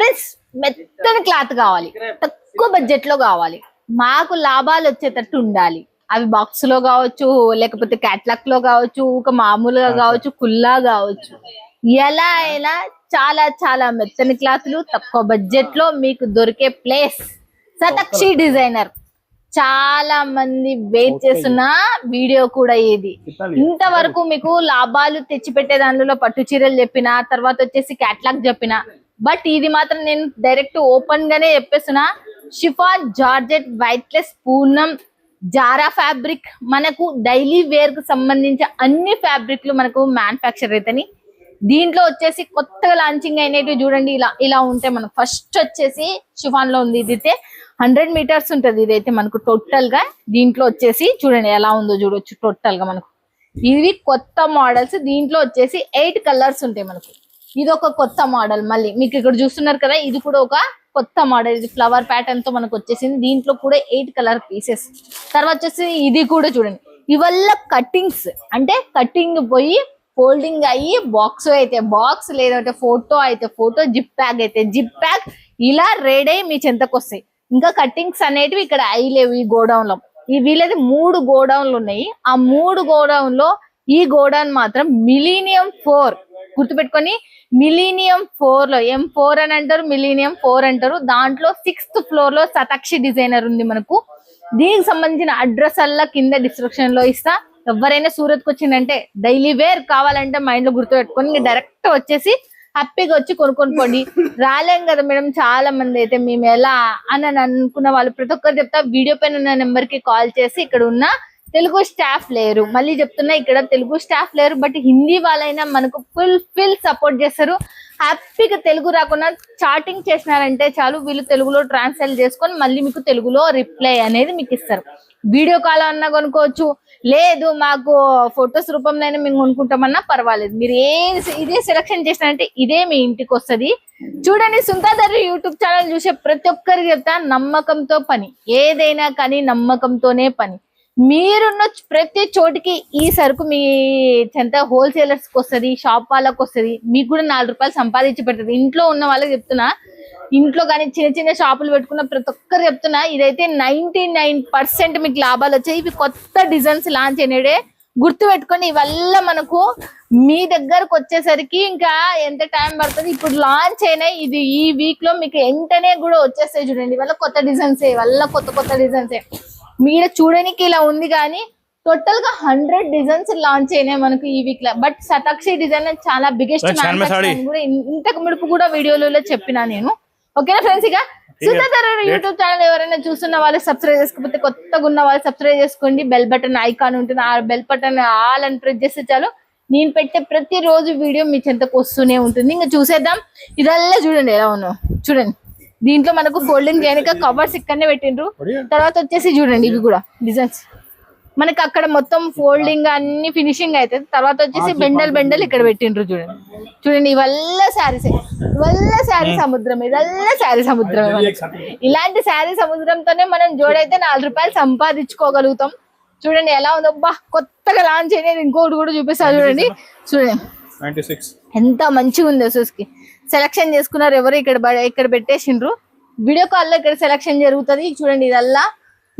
Friends మెత్తని cloth కావాలి. తక్కువ బడ్జెట్లో కావాలి. మాకు లాభాలు వచ్చేటట్టు ఉండాలి. అవి బాక్స్లో కావచ్చు లేకపోతే క్యాట్లాక్లో కావచ్చు ఒక మామూలుగా కావచ్చు కుల్లా కావచ్చు. ఎలా అయినా చాలా చాలా మెత్తని క్లాత్లు తక్కువ బడ్జెట్లో మీకు దొరికే ప్లేస్ సతక్షి డిజైనర్ చాలా మంది వెయిట్ చేస్తున్న వీడియో కూడా ఇది. ఇంతవరకు మీకు లాభాలు తెచ్చిపెట్టే దానిలో పట్టు చీరలు చెప్పిన తర్వాత వచ్చేసి క్యాట్లాగ్ చెప్పిన బట్ ఇది మాత్రం నేను డైరెక్ట్ ఓపెన్ గానే చెప్పేస్తున్నా. షిఫాన్ జార్జెట్ వైట్లెస్ పూర్ణం జారా ఫ్యాబ్రిక్ మనకు డైలీ వేర్కు సంబంధించిన అన్ని ఫ్యాబ్రిక్లు మనకు మ్యానుఫ్యాక్చర్ అవుతాయి దీంట్లో వచ్చేసి కొత్తగా లాంచింగ్ అయినవి చూడండి ఇలా ఇలా ఉంటే మనకు ఫస్ట్ వచ్చేసి షిఫాన్లో ఉంది ఇది అయితే హండ్రెడ్ మీటర్స్ ఉంటది ఇదైతే మనకు టోటల్గా. దీంట్లో వచ్చేసి చూడండి ఎలా ఉందో చూడొచ్చు టోటల్గా మనకు. ఇవి కొత్త మోడల్స్ దీంట్లో వచ్చేసి ఎయిట్ కలర్స్ ఉంటాయి మనకు. ఇది ఒక కొత్త మోడల్ మళ్ళీ. మీకు ఇక్కడ చూస్తున్నారు కదా ఇది కూడా ఒక కొత్త మోడల్. ఇది ఫ్లవర్ ప్యాటర్న్తో మనకు వచ్చేసింది. దీంట్లో కూడా ఎయిట్ కలర్ పీసెస్ తర్వాత వచ్చేసి ఇది కూడా చూడండి. ఇవల్ల కట్టింగ్స్ అంటే కటింగ్ పోయి ఫోల్డింగ్ అయ్యి బాక్స్ అయితే బాక్స్ లేదంటే ఫోటో అయితే ఫోటో జిప్ ప్యాక్ అయితే జిప్ ప్యాక్ ఇలా రెడీ అయ్యి మీ చెంతకు వస్తాయి. ఇంకా కట్టింగ్స్ అనేటివి ఇక్కడ అయ్యలేవు ఈ గోడౌన్లో ఈ వీళ్ళది మూడు గోడౌన్లు ఉన్నాయి. ఆ మూడు గోడౌన్లో ఈ గోడౌన్ మాత్రం మిలీనియం ఫోర్ గుర్తుపెట్టుకొని మిలీనియం ఫోర్లో ఎం ఫోర్ అని అంటారు మిలీనియం ఫోర్ అంటారు. దాంట్లో సిక్స్త్ ఫ్లోర్లో సతాక్షి డిజైనర్ ఉంది మనకు. దీనికి సంబంధించిన అడ్రస్ అల్లా కింద డిస్క్రిప్షన్లో ఇస్తా. ఎవరైనా సూరత్కు వచ్చిందంటే డైలీ వేర్ కావాలంటే మైండ్లో గుర్తు పెట్టుకొని డైరెక్ట్ వచ్చేసి హ్యాపీగా వచ్చి కొనుక్కొని పోండి. రాలేం కదా మేడం చాలా మంది అయితే మేము ఎలా అని అని అనుకున్న వాళ్ళు ప్రతి ఒక్కరు చెప్తా. వీడియో పైన ఉన్న నెంబర్కి కాల్ చేసి ఇక్కడ ఉన్న తెలుగు స్టాఫ్ లేరు. మళ్ళీ చెప్తున్నా ఇక్కడ తెలుగు స్టాఫ్ లేరు బట్ హిందీ వాళ్ళైనా మనకు ఫుల్ ఫిల్ సపోర్ట్ చేస్తారు. హ్యాపీగా తెలుగు రాకుండా చాటింగ్ చేసినారంటే చాలు వీళ్ళు తెలుగులో ట్రాన్స్లేట్ చేసుకొని మళ్ళీ మీకు తెలుగులో రిప్లై అనేది మీకు ఇస్తారు. వీడియో కాల్ అన్నా కొనుక్కోవచ్చు. లేదు మాకు ఫొటోస్ రూపంలో అయినా మేము కొనుక్కుంటామన్నా పర్వాలేదు. మీరు ఏ ఇదే సెలక్షన్ చేసినారంటే ఇదే మీ ఇంటికి వస్తది. చూడండి సుంతాదర్ యూట్యూబ్ ఛానల్ చూసే ప్రతి ఒక్కరికి చెప్తా నమ్మకంతో పని. ఏదైనా కానీ నమ్మకంతోనే పని. మీరున్న ప్రతి చోటికి ఈ సరుకు మీ చెంత హోల్సేలర్స్కి వస్తుంది షాప్ వాళ్ళకి వస్తుంది మీకు కూడా నాలుగు రూపాయలు సంపాదించి పెడుతుంది. ఇంట్లో ఉన్న వాళ్ళకి చెప్తున్నా. ఇంట్లో కానీ చిన్న చిన్న షాపులు పెట్టుకున్న ప్రతి ఒక్కరు చెప్తున్నా ఇదైతే నైన్టీ నైన్ పర్సెంట్ మీకు లాభాలు వచ్చాయి. ఇవి కొత్త డిజైన్స్ లాంచ్ అయినాడే గుర్తు పెట్టుకొని ఇవల్ల మనకు మీ దగ్గరకు వచ్చేసరికి ఇంకా ఎంత టైం పడుతుంది? ఇప్పుడు లాంచ్ అయినాయి ఇది ఈ వీక్లో మీకు వెంటనే కూడా వచ్చేస్తాయి చూడండి. ఇవల్ల కొత్త డిజైన్స్ వల్ల కొత్త కొత్త డిజైన్స్ మీరు చూడడానికి ఇలా ఉంది కానీ టోటల్గా హండ్రెడ్ డిజైన్స్ లాంచ్ అయినాయి మనకు ఈ వీక్లో. బట్ శతాక్షి డిజైన్ చాలా బిగ్గెస్ట్. కూడా ఇంతకు ముడుపు కూడా వీడియోలలో చెప్పినా నేను. ఓకేనా ఫ్రెండ్స్ ఇక సుధాధర్ యూట్యూబ్ ఛానల్ ఎవరైనా చూస్తున్న వాళ్ళు సబ్స్క్రైబ్ చేసుకోకపోతే కొత్తగా ఉన్న వాళ్ళు సబ్స్క్రైబ్ చేసుకోండి. బెల్ బటన్ ఐకాన్ ఉంటుంది. ఆ బెల్ బటన్ ఆల్ అని ప్రెస్ చేస్తే చాలు. నేను పెట్టే ప్రతి రోజు వీడియో మీ చెంతకు వస్తూనే ఉంటుంది. ఇంకా చూసేద్దాం. ఇదల్లా చూడండి ఎలా ఉన్నావు చూడండి. దీంట్లో మనకు ఫోల్డింగ్ చేయడానికి కవర్స్ ఇక్కడనే పెట్టిండ్రు. తర్వాత వచ్చేసి చూడండి ఇవి కూడా డిజైన్స్ మనకి అక్కడ మొత్తం ఫోల్డింగ్ అన్ని ఫినిషింగ్ అవుతుంది తర్వాత వచ్చేసి బెండల్ బెండల్ ఇక్కడ పెట్టిండ్రు చూడండి. చూడండి ఇవల్ల శారీస్. ఇవల్ల శారీ సముద్రం. ఇదల్ల శారీ సముద్రం ఇలాంటి శారీ సముద్రంతోనే మనం జోడైతే నాలుగు రూపాయలు సంపాదించుకోగలుగుతాం. చూడండి ఎలా ఉందో. బా కొత్తగా లాంచ్ అయినది. ఇంకోటి కూడా చూపిస్తా చూడండి. చూడండి. ఎంత మంచిగా ఉంది అసూస్కి సెలక్షన్ చేసుకున్నారు ఎవరు ఇక్కడ ఇక్కడ పెట్టేసిండ్రు. వీడియో కాల్లో ఇక్కడ సెలక్షన్ జరుగుతుంది. చూడండి ఇదల్లా.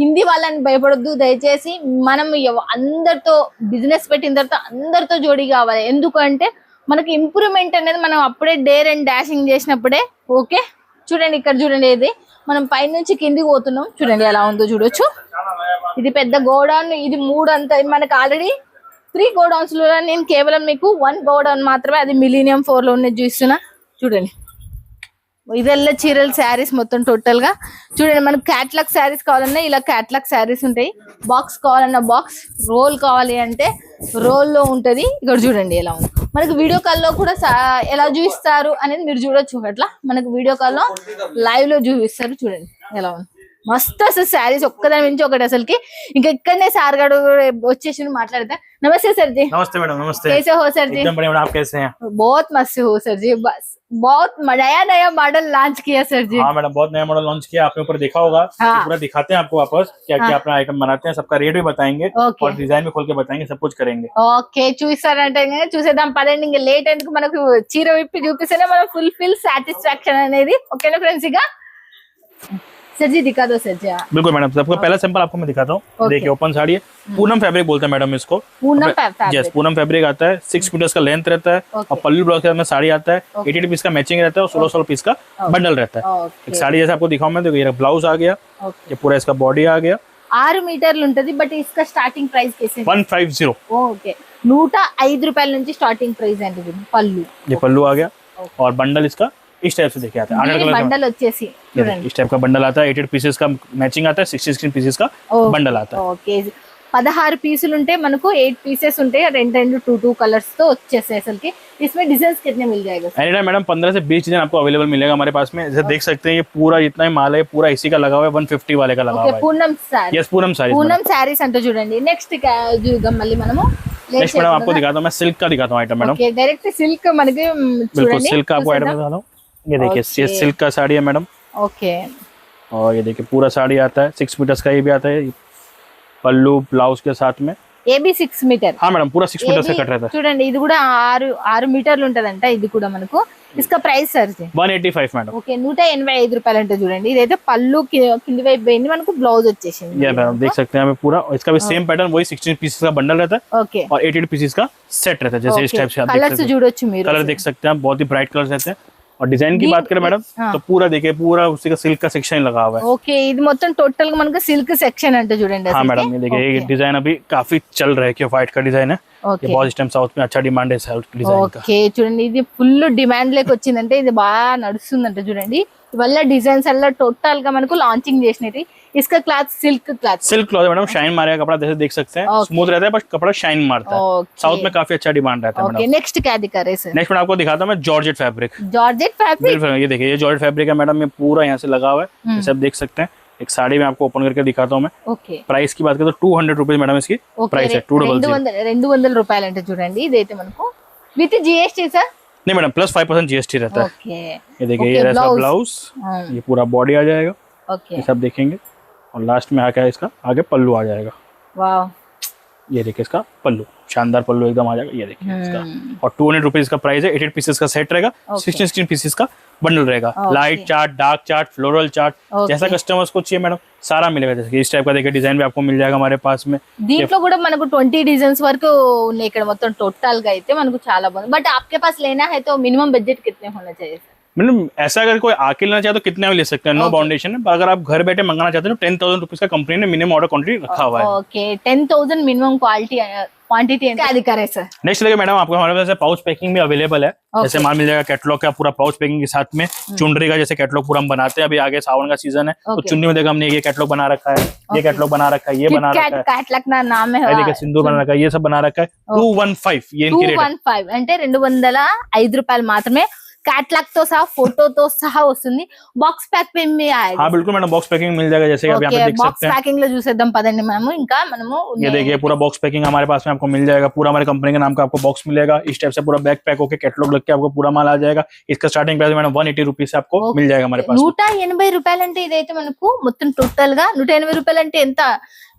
హిందీ వాళ్ళని భయపడొద్దు. దయచేసి మనం అందరితో బిజినెస్ పెట్టిన తర్వాత అందరితో జోడీ కావాలి. ఎందుకంటే మనకి ఇంప్రూవ్మెంట్ అనేది మనం అప్పుడే డేర్ అండ్ డాషింగ్ చేసినప్పుడే ఓకే? చూడండి ఇక్కడ చూడండి ఇది. మనం పైనుంచి కిందికి పోతున్నాం. చూడండి ఎలా ఉందో చూడొచ్చు. ఇది పెద్ద గోడౌన్. ఇది మూడు అంత మనకి ఆల్రెడీ త్రీ గోడౌన్స్లో నేను కేవలం మీకు వన్ గోడౌన్ మాత్రమే అది మిలీనియం ఫోర్లో ఉన్నది చూస్తున్నా. చూడండి. ఇదెల్లా చీరలు శారీస్ మొత్తం టోటల్గా. చూడండి మనకు క్యాట్లాగ్ శారీస్ కావాలన్నా ఇలా క్యాట్లాగ్ శారీస్ ఉంటాయి. బాక్స్ కావాలన్నా బాక్స్ రోల్ కావాలి అంటే రోల్లో ఉంటది. ఇక్కడ చూడండి ఎలా ఉంది. మనకు వీడియో కాల్లో కూడా సా- ఎలా చూపిస్తారు అనేది మీరు చూడొచ్చు. అట్లా మనకు వీడియో కాల్లో లైవ్లో చూపిస్తారు. చూడండి ఎలా ఉంది. మస్తు అసలు శారీస్ ఒక్కదాని నుంచి ఒకటి అసలుకి. ఇంకా ఇక్కడనే సార్ గడు వచ్చేసి మాట్లాడితే. नमस्ते सर जी नमस्ते मैडम नमस्ते कैसे हो सर जी एकदम बढ़िया मैडम आप कैसे हैं बहुत मस्त हो सर जी बस बहुत नया नया मॉडल लॉन्च किया सर जी हाँ मैडम बहुत नया मॉडल लॉन्च किया आपने ऊपर देखा होगा हाँ। तो पूरा दिखाते हैं आपको वापस क्या क्या हाँ। अपना आइटम बनाते हैं सबका रेट भी बताएंगे ఓకే और डिजाइन भी खोल के बताएंगे सब कुछ करेंगे ఓకే చూస్తారంటే ఇంకా చూసేద్దాం పదండి ఇంకా లేట్ ఎందుకు మనకు చీర విప్పి చూపిస్తేనే మనం ఫుల్ ఫిల్ సాటిస్ఫాక్షన్ అనేది ఓకేనా ఫ్రెండ్స్ ఇక सर जी दिखा दो सर जी हाँ। बिल्कुल मैडम सबका पहला सैंपल आपको मैं दिखाता हूँ Okay. देखिए ओपन साड़ी है पूनम फैब्रिक बोलते हैं मैडम इसको पूनम अब- फै- fabric। यस पूनम फैब्रिक आता है सिक्स मीटर्स का लेंथ रहता है Okay. और पल्लू ब्लाउज के साथ में साड़ी आता है Okay. एटी पीस का मैचिंग रहता है और सोलह सोलह पीस का बंडल रहता है ఓకే एक साड़ी जैसे आपको दिखाऊं मैं तो ये ब्लाउज आ गया ఓకే ये पूरा इसका बॉडी आ गया ఆరు మీటర్లు ఉంటది బట్ ఇసుక స్టార్టింగ్ ప్రైస్ కేసే वन फाइव जीरो ఓకే నూట ఐదు రూపాయల నుంచి స్టార్టింగ్ ప్రైస్ అండి ఇది పళ్ళు ये पल्लू आ गया और बंडल इसका इस टाइप से देखिए आता है దీని हंड्रेड कलर का బండల్ వచ్చేసి ये देखिए, చూడండి इस टाइप का बंडल आता है एटेड पीसेस का मैचिंग आता है सिक्सटी सिक्सटीन पीसेस का ఓకే. बंडल आता है ఓకే పదహారు పీసులు ఉంటే మనకు ఎయిట్ పీసెస్ ఉంటాయి రెండు రెండు టూ టూ కలర్స్ తో వచ్చేస్తాయి అసలుకి इसमें डिजाइन कितने मिल जाएगा सर? एनी टाइम मैडम पंद्रह से बीस डिजाइन आपको अवेलेबल मिलेगा हमारे पास में जैसे देख सकते हैं ये पूरा जितना ही माल है पूरा इसी का लगा हुआ है वन फिफ्टी वाले का लगा ఓకే हुआ है పూర్ణం సారీ यस पूनम साड़ी పూర్ణం శారీస్ అంటే చూడండి నెక్స్ట్ చూద్దాం మళ్ళీ మనము नेक्स्ट मैडम आपको दिखाता हूँ मैं सिल्क का दिखाता हूँ item madam okay direct silk మనకి మ్, बिल्कुल చూడండి सिल्क का आपको आइटम दिखाता हूँ ये देखिए ये Okay. सिल्क का साड़ी है मैडम ఓకే और ये देखिए पूरा साड़ी आता है सिक्स मीटर्स का ये भी आता है पल्लू ब्लाउज के साथ में ఏబి సిక్స్ మీటర్ हाँ मैडम पूरा सिक्स मीटर्स का कट रहता है చూడండి ఇది కూడా ఆరు ఆరు మీటర్లు ఉంటదంట ఇది కూడా మనకు ఇసుక ప్రైస్ సార్ ఇది. One eighty five madam okay నూట ఎనభై ఐదు రూపాయలు అంటే చూడండి ఇదైతే పళ్ళు కి- కింది వైపు పోయింది మనకు బ్లౌజ్ వచ్చేసింది ये मैडम देख सकते हैं हमें पूरा और इसका भी सेम पैटर्न वही सिक्सटीन पीसेस का बंडल रहता है ఓకే और एटी पीसेस का सेट रहता है जैसे इस टाइप से आप देख కలర్స్ सकते हैं చూడొచ్చు మీరు कलर देख सकते हैं आप बहुत ही ब्राइट कलर रहते हैं और डिजाइन की ये- बात करें मैडम हाँ। तो पूरा देखिए पूरा उसी का सिल्क का सेक्शन लगा हुआ है ఓకే ఇది మొత్తం టోటల్ గా మనకు సిల్క్ సెక్షన్ అంటే చూడండి हाँ అసలుకి. मैडम ये देखिए ये ఓకే. डिजाइन अभी काफी चल रहा है कि व्हाइट का डिजाइन है ये ఓకే बहुत इस टाइम साउथ में अच्छा डिमांड है साउथ डिजाइन का ఓకే చూడండి ఇది ఫుల్ డిమాండ్ లేక వచ్చిందంటే ఇది బాగా నడుస్తుందంట చూడండి ఇవల్ల డిజైన్స్ అలా టోటల్ గా మనకు లాంచింగ్ చేసినవి ఇసుక cloth silk cloth silk cloth है मैडम शाइन मारेगा कपड़ा जैसे देख सकते हैं Okay. स्मूथ रहता है बस कपड़ा शाइन मारता है साउथ में काफी अच्छा डिमांड रहता है ఓకే मैडम నెక్స్ట్ क्या दिखा रहे सर नेक्स्ट मैं आपको दिखाता हूँ मैं जॉर्जेट फैब्रिक जॉर्जेट फैब्रिक बिल्कुल ये देखिए ये जॉर्जेट फैब्रिक है मैडम ये पूरा यहाँ से लगा हुआ है हम्म। जैसे आप देख सकते हैं एक साड़ी में आपको ओपन करके दिखाता हूँ मैं ఓకే प्राइस की बात करें तो टू हंड्रेड रुपीज मैडम इसकी ఓకే प्राइस है टू डबल రెండు వందల రెండు వందల రూపాయలు అంటే చూడండి ఇదైతే మనకు విత్ జిఎస్టీ సార్ नहीं madam plus five percent GST रहता है ఓకే ये देखिए Okay, ये रहता है blouse. ब्लाउज ये पूरा बॉडी आ जाएगा ఓకే ये सब देखेंगे और लास्ट में आके इसका आगे पल्लू आ जाएगा వావ్ ये देखिए इसका पल्लू शानदार पल्लू एकदम आ जाएगा ये देखिए इसका हम्म। और टू हंड्रेड रुपीज का प्राइस है एटेड पीसेस का सेट रहेगा Okay. सिक्सटीन सिक्सटीन पीसेस का बंडल रहेगा Okay. Light chart dark chart floral chart Okay. जैसा कस्टमर्स को चाहिए मैडम सारा मिलेगा जैसे कि इस टाइप का देखिए डिजाइन भी आपको मिल जाएगा हमारे पास में దీంట్లో కూడా మనకు ట్వంటీ డిజైన్స్ వరకు ఉన్నాయి ఇక్కడ మొత్తం టోటల్ గా అయితే మనకు చాలా బాగుంది బట్ आपके पास लेना है तो मिनिमम बजट कितने होना चाहिए सर मैडम ऐसा अगर कोई आके लेना चाहे तो कितने में ले सकते हैं नो Okay. बाउंडेशन है अगर आप घर बैठे मंगाना चाहते हैं तो टेन थाउजेंड रुपीज का कंपनी ने मिनिमम ऑर्डर क्वांटिटी रखा हुआ है okay ten thousand minimum quality quantity అంటే అది करे सर नेक्स्ट लगे मैडम आपको हमारे पास पाउच पैकिंग भी अवेलेबल है जैसे माल मिल जाएगा कैटलॉग का पूरा पाउच पैकिंग के साथ में चुनरी का जैसे कैटलॉग पूरा हम बनाते हैं अभी आगे सावन का सीजन है तो Okay. चुन्नी में देखा हमने ये कैटलॉग बना रखा है ये Okay. कैटलॉग बना रखा है ये बना కిట్ रखा క్యాట్ है క్యాట్లాక్ నా నామ్ ये देखिए सिंदूर बना रखा है ये सब बना रखा है टू वन फाइव ये టూ इनकी रेट है వన్ ఫైవ్ అంటే రెండు వందల ఐదు రూపాయలు మాత్రమే క్యాట్లాక్ తో సహా ఫోటోతో సహా వస్తుంది బాక్స్ ప్యాక్ మీ हाँ बिल्कुल मैडम बॉक्स पैकिंग मिल जाएगा जैसे कि आप यहाँ पे देख బాక్స్ सकते हैं ప్యాకింగ్ లో చూసేద్దాం పదండి మనము ఇంకా మనము ये देखिए पूरा बॉक्स पैकिंग हमारे पास में आपको मिल जाएगा पूरा हमारे कंपनी के नाम का आपको बॉक्स मिलेगा इस टाइप से पूरा बैग पैक होकर कैटलॉग लग के आपको पूरा माल आ जाएगा इसका starting price madam one eighty rupees से आपको Okay. मिल जाएगा हमारे पास में। నూట ఎనభై రూపాయలు అంటే ఇదైతే మనకు మొత్తం టోటల్ గా నూట ఎనభై రూపాయలు అంటే ఎంత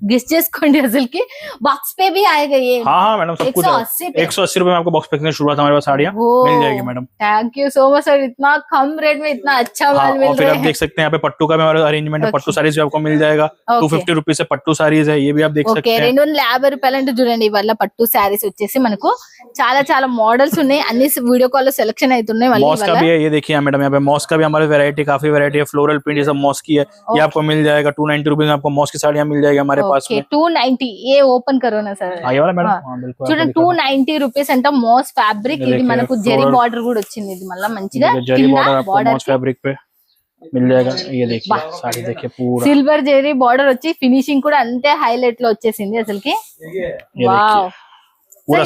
గెస్ట్ చేసుకోండి అసలుకి బాక్స్ పే भी आएगा ये हाँ हाँ मैडम सब एक कुछ सौ अस्सी पे एक सौ अस्सी रुपए में आपको बॉक्स पैकिंग की शुरुआत हमारे पास साड़ियाँ वो मिल जाएगी madam thank you so much sir इतना कम रेट में इतना अच्छा हाँ, माल और मिल फिर रहा आप है देख सकते हैं यहाँ पे पट्टू का भी हमारा अरेंजमेंट है Okay. पट्टू साड़ीज भी आपको मिल जाएगा टू Okay. फिफ्टी रुपीज से पट्टू साड़ीज है ये भी आप देख ఓకే सकते हैं రెండు వందల యాభై రూపాయలు అంటే చూడండి ఇవాళ పట్టు శారీస్ వచ్చేసి మనకు చాలా చాలా మోడల్స్ ఉన్నాయి అన్ని వీడియో కాల్ లో సెలెక్షన్ అవుతున్నాయి మళ్ళీ मॉस का ఇవాళ भी है ये देखिए यहाँ मैडम यहाँ पे मॉस का भी हमारे वेरायटी काफी वेरायटी है फ्लोरल प्रिंट ये सब मॉस की है ये आपको मिल जाएगा टू नाइनटी रुपीज में आपको मॉस की साड़ियाँ मिल जाएगी हमारे पास ఓకే में టూ నైన్టీ ఏ ఓపెన్ కరో నా సార్ हाँ, ये वाला मैडम हाँ। हाँ बिल्कुल చూడండి आपको టూ दिखा నైన్టీ రూపీస్ అంట మోస్ ఫ్యాబ్రిక్ ये ఇది देखिए, మనకు జెరీ floral- బార్డర్ కూడా వచ్చింది ఇది మళ్ళీ మళ్ళీ మంచిగా జరీ బోర్డర్ आपको మౌస్ ये देखिए साड़ी देखिए पूरा। సిల్వర్ జరీ బోర్డర్ వచ్చి ఫినిషింగ్ కూడా అంతే హైలైట్ లో వచ్చేసింది पूरा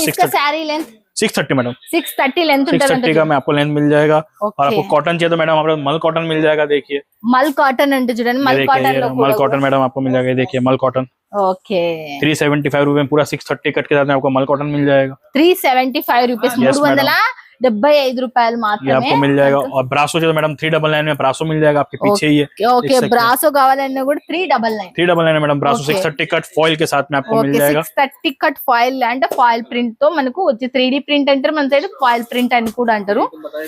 length six thirty madam six thirty length six thirty का मैं आपको लेंथ मिल जाएगा। okay. और आपको कॉटन चाहिए तो मैडम आपको मल कॉटन मिल जाएगा देखिए। मल कॉटन अंटे చూడండి మల్ मैडम आपको मिल जाएगा देखिए मल कॉटन ओके 375 रुपए में पूरा 630 कट के साथ में आपको मल कॉटन मिल जाएगा। 375 रुपए 375 डब्बे ఐదు రూపాయలు मात्र आपको मिल जाएगा। और ब्रासो जो madam three double three double nine three double nine madam Brasso six thirty ఫాయిల్కి సాత్ आपको मिल ఫాయిల్ అంటే ఫాయిల్ ప్రింట్తో మనకు వచ్చి త్రీ డీ ప్రింట్ అంటారు మన సైడ్ ఫాయిల్ ప్రింట్ అని కూడా అంటారు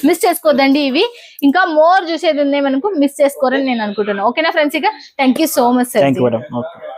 మిస్ చేసుకోదండి ఇవి. ఇంకా మోర్ చూసేది ఉంది మనకు. మిస్ చేసుకోరని నేను అనుకుంటున్నాను ఓకేనా ఫ్రెండ్స్ ఇక thank you so much sir thank you madam